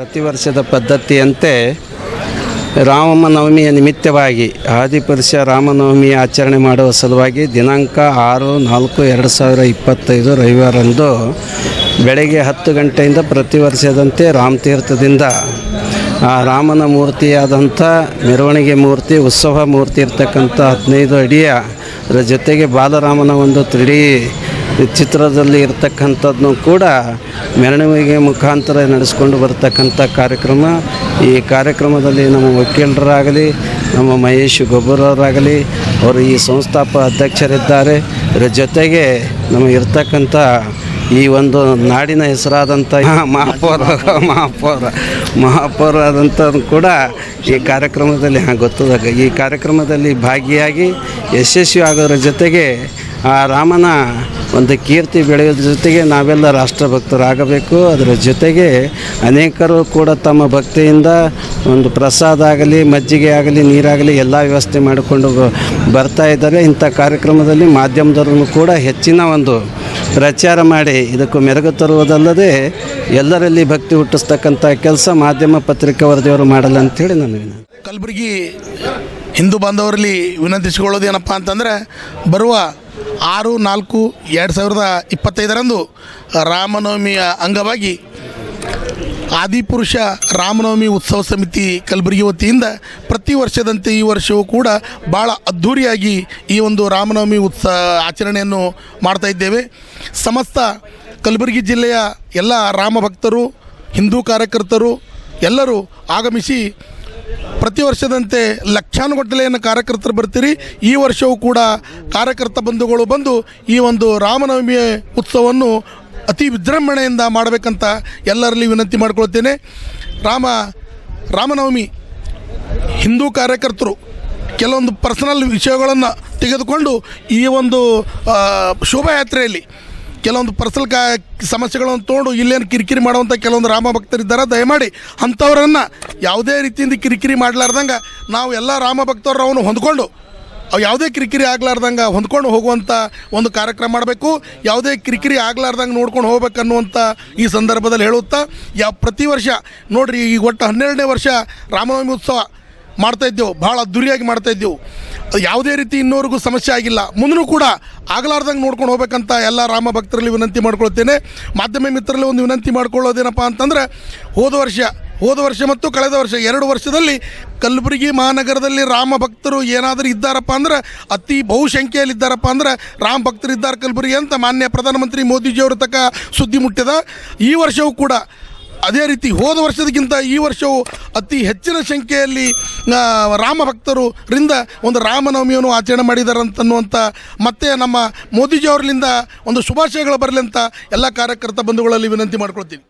ಪ್ರತಿ ವರ್ಷದ ಪದ್ಧತಿಯಂತೆ ರಾಮನವಮಿಯ ನಿಮಿತ್ತವಾಗಿ ಆದಿಪುರುಷ ರಾಮನವಮಿ ಆಚರಣೆ ಮಾಡುವ ಸಲುವಾಗಿ ದಿನಾಂಕ ಆರು, ನಾಲ್ಕು, ಎರಡು ಸಾವಿರ ಇಪ್ಪತ್ತೈದು ರವಿವಾರಂದು ಬೆಳಗ್ಗೆ ಹತ್ತು ಗಂಟೆಯಿಂದ ಪ್ರತಿ ವರ್ಷದಂತೆ ರಾಮತೀರ್ಥದಿಂದ ಆ ರಾಮನ ಮೂರ್ತಿಯಾದಂಥ ಮೆರವಣಿಗೆ ಮೂರ್ತಿ, ಉತ್ಸವ ಮೂರ್ತಿ ಇರ್ತಕ್ಕಂಥ ಹದಿನೈದು ಅಡಿಯ ಅದರ ಜೊತೆಗೆ ಬಾಲರಾಮನ ಒಂದು ತ್ರಿಡಿ ಚಿತ್ರದಲ್ಲಿ ಇರತಕ್ಕಂಥದ್ದನ್ನು ಕೂಡ ಮೆರವಣಿಗೆ ಮುಖಾಂತರ ನಡೆಸ್ಕೊಂಡು ಬರ್ತಕ್ಕಂಥ ಕಾರ್ಯಕ್ರಮ. ಈ ಕಾರ್ಯಕ್ರಮದಲ್ಲಿ ನಮ್ಮ ವಕೀಲರಾಗಲಿ, ನಮ್ಮ ಮಹೇಶ್ ಗೊಬ್ಬರವರಾಗಲಿ, ಅವರು ಈ ಸಂಸ್ಥಾಪ ಅಧ್ಯಕ್ಷರಿದ್ದಾರೆ. ಇದರ ಜೊತೆಗೆ ನಮಗೆ ಇರ್ತಕ್ಕಂಥ ಈ ಒಂದು ನಾಡಿನ ಹೆಸರಾದಂಥ ಮಹಾಪೌರ ಮಹಾಪೌರ ಮಹಾಪೌರ ಆದಂಥ ಕೂಡ ಈ ಕಾರ್ಯಕ್ರಮದಲ್ಲಿ, ಹಾಂ ಗೊತ್ತದಾಗ ಈ ಕಾರ್ಯಕ್ರಮದಲ್ಲಿ ಭಾಗಿಯಾಗಿ ಯಶಸ್ವಿ ಆಗೋದ್ರ ಜೊತೆಗೆ ಆ ರಾಮನ ಒಂದು ಕೀರ್ತಿ ಬೆಳೆಯೋದ್ರ ಜೊತೆಗೆ ನಾವೆಲ್ಲ ರಾಷ್ಟ್ರಭಕ್ತರಾಗಬೇಕು. ಅದರ ಜೊತೆಗೆ ಅನೇಕರು ಕೂಡ ತಮ್ಮ ಭಕ್ತಿಯಿಂದ ಒಂದು ಪ್ರಸಾದ ಆಗಲಿ, ಮಜ್ಜಿಗೆ ಆಗಲಿ, ನೀರಾಗಲಿ ಎಲ್ಲ ವ್ಯವಸ್ಥೆ ಮಾಡಿಕೊಂಡು ಬರ್ತಾ ಇದ್ದಾರೆ. ಇಂಥ ಕಾರ್ಯಕ್ರಮದಲ್ಲಿ ಮಾಧ್ಯಮದವ್ರನ್ನು ಕೂಡ ಹೆಚ್ಚಿನ ಒಂದು ಪ್ರಚಾರ ಮಾಡಿ ಇದಕ್ಕೂ ಮೆರುಗು ತರುವುದಲ್ಲದೆ ಎಲ್ಲರಲ್ಲಿ ಭಕ್ತಿ ಹುಟ್ಟಿಸ್ತಕ್ಕಂಥ ಕೆಲಸ ಮಾಧ್ಯಮ ಪತ್ರಿಕಾ ವರದಿಯವರು ಮಾಡಲ್ಲ ಅಂತೇಳಿ ನನ್ನ ವಿನಂತಿ. ಕಲಬುರಗಿ ಹಿಂದೂ ಬಾಂಧವರಲ್ಲಿ ವಿನಂತಿಸಿಕೊಳ್ಳೋದು ಏನಪ್ಪ ಅಂತಂದರೆ ಬರುವ ಆರು, ನಾಲ್ಕು, ಎರಡು ಸಾವಿರದ ಇಪ್ಪತ್ತೈದರಂದು ರಾಮನವಮಿಯ ಅಂಗವಾಗಿ ಆದಿಪುರುಷ ರಾಮನವಮಿ ಉತ್ಸವ ಸಮಿತಿ ಕಲಬುರಗಿ ವತಿಯಿಂದ ಪ್ರತಿ ವರ್ಷದಂತೆ ಈ ವರ್ಷವೂ ಕೂಡ ಭಾಳ ಅದ್ಧೂರಿಯಾಗಿ ಈ ಒಂದು ರಾಮನವಮಿ ಉತ್ಸವ ಆಚರಣೆಯನ್ನು ಮಾಡ್ತಾ ಇದ್ದೇವೆ. ಸಮಸ್ತ ಕಲಬುರಗಿ ಜಿಲ್ಲೆಯ ಎಲ್ಲ ರಾಮ ಭಕ್ತರು ಹಿಂದೂ ಕಾರ್ಯಕರ್ತರು ಎಲ್ಲರೂ ಆಗಮಿಸಿ ಪ್ರತಿ ವರ್ಷದಂತೆ ಲಕ್ಷಾನುಗಟ್ಟಲೆಯನ್ನು ಕಾರ್ಯಕರ್ತರು ಬರ್ತೀರಿ. ಈ ವರ್ಷವೂ ಕೂಡ ಕಾರ್ಯಕರ್ತ ಬಂಧುಗಳು ಬಂದು ಈ ಒಂದು ರಾಮನವಮಿ ಉತ್ಸವವನ್ನು ಅತಿ ವಿಜೃಂಭಣೆಯಿಂದ ಮಾಡಬೇಕಂತ ಎಲ್ಲರಲ್ಲಿ ವಿನಂತಿ ಮಾಡಿಕೊಳ್ತೇನೆ. ರಾಮ, ರಾಮನವಮಿ ಹಿಂದೂ ಕಾರ್ಯಕರ್ತರು ಕೆಲವೊಂದು ಪರ್ಸನಲ್ ವಿಷಯಗಳನ್ನು ತೆಗೆದುಕೊಂಡು ಈ ಒಂದು ಶೋಭಾಯಾತ್ರೆಯಲ್ಲಿ ಕೆಲವೊಂದು ಪರ್ಸಲ್ ಕಾ ಸಮಸ್ಯೆಗಳನ್ನು ತೊಗೊಂಡು ಇಲ್ಲೇನು ಕಿರಿಕಿರಿ ಮಾಡುವಂಥ ಕೆಲವೊಂದು ರಾಮ ಭಕ್ತರಿದ್ದಾರೆ, ದಯಮಾಡಿ ಅಂಥವ್ರನ್ನು ಯಾವುದೇ ರೀತಿಯಿಂದ ಕಿರಿಕಿರಿ ಮಾಡಲಾರ್ದಂಗೆ ನಾವು ಎಲ್ಲ ರಾಮ ಭಕ್ತರು ಅವನು ಹೊಂದ್ಕೊಂಡು, ಅವು ಯಾವುದೇ ಕಿರಿಕಿರಿ ಆಗ್ಲಾರ್ದಂಗೆ ಹೊಂದ್ಕೊಂಡು ಹೋಗುವಂಥ ಒಂದು ಕಾರ್ಯಕ್ರಮ ಮಾಡಬೇಕು. ಯಾವುದೇ ಕಿರಿಕಿರಿ ಆಗ್ಲಾರ್ದಂಗೆ ನೋಡ್ಕೊಂಡು ಹೋಗ್ಬೇಕನ್ನುವಂಥ ಈ ಸಂದರ್ಭದಲ್ಲಿ ಹೇಳುತ್ತಾ ಯಾವ ಪ್ರತಿ ವರ್ಷ ನೋಡಿರಿ ಈಗ ಒಟ್ಟು ಹನ್ನೆರಡನೇ ವರ್ಷ ರಾಮನವಮಿ ಉತ್ಸವ ಮಾಡ್ತಾ ಇದ್ದೆವು ಭಾಳ ಅದ್ದೂರಿಯಾಗಿ ಮಾಡ್ತಾ ಇದ್ದೆವು. ಅದು ಯಾವುದೇ ರೀತಿ ಇನ್ನೋರಿಗೂ ಸಮಸ್ಯೆ ಆಗಿಲ್ಲ. ಮುಂದೂ ಕೂಡ ಆಗಲಾರ್ದಂಗೆ ನೋಡ್ಕೊಂಡು ಹೋಗ್ಬೇಕಂತ ಎಲ್ಲ ರಾಮ ಭಕ್ತರಲ್ಲಿ ವಿನಂತಿ ಮಾಡ್ಕೊಳ್ತೇನೆ. ಮಾಧ್ಯಮ ಮಿತ್ರರಲ್ಲಿ ಒಂದು ವಿನಂತಿ ಮಾಡ್ಕೊಳ್ಳೋದೇನಪ್ಪ ಅಂತಂದರೆ, ಹೋದ ವರ್ಷ ಹೋದ ವರ್ಷ ಮತ್ತು ಕಳೆದ ವರ್ಷ ಎರಡು ವರ್ಷದಲ್ಲಿ ಕಲಬುರಗಿ ಮಹಾನಗರದಲ್ಲಿ ರಾಮ ಭಕ್ತರು ಏನಾದರೂ ಇದ್ದಾರಪ್ಪ ಅಂದ್ರೆ, ಅತಿ ಬಹುಸಂಖ್ಯೆಯಲ್ಲಿ ಇದ್ದಾರಪ್ಪ ಅಂದ್ರೆ ರಾಮ ಭಕ್ತರು ಇದ್ದಾರೆ ಕಲಬುರಗಿ ಅಂತ ಮಾನ್ಯ ಪ್ರಧಾನಮಂತ್ರಿ ಮೋದಿಜಿಯವರು ತಕ್ಕ ಸುದ್ದಿ ಮುಟ್ಟಿದ. ಈ ವರ್ಷವೂ ಕೂಡ ಅದೇ ರೀತಿ ಹೋದ ವರ್ಷದಕ್ಕಿಂತ ಈ ವರ್ಷವು ಅತಿ ಹೆಚ್ಚಿನ ಸಂಖ್ಯೆಯಲ್ಲಿ ರಾಮ ಭಕ್ತರು ರಿಂದ ಒಂದು ರಾಮನವಮಿಯನ್ನು ಆಚರಣೆ ಮಾಡಿದ್ದಾರೆ ಅಂತನ್ನುವಂಥ ಮತ್ತೆ ನಮ್ಮ ಮೋದಿಜಿಯವರಿಂದ ಒಂದು ಶುಭಾಶಯಗಳು ಬರಲಿ ಅಂತ ಎಲ್ಲ ಕಾರ್ಯಕರ್ತ ಬಂಧುಗಳಲ್ಲಿ ವಿನಂತಿ ಮಾಡ್ಕೊಳ್ತೀನಿ.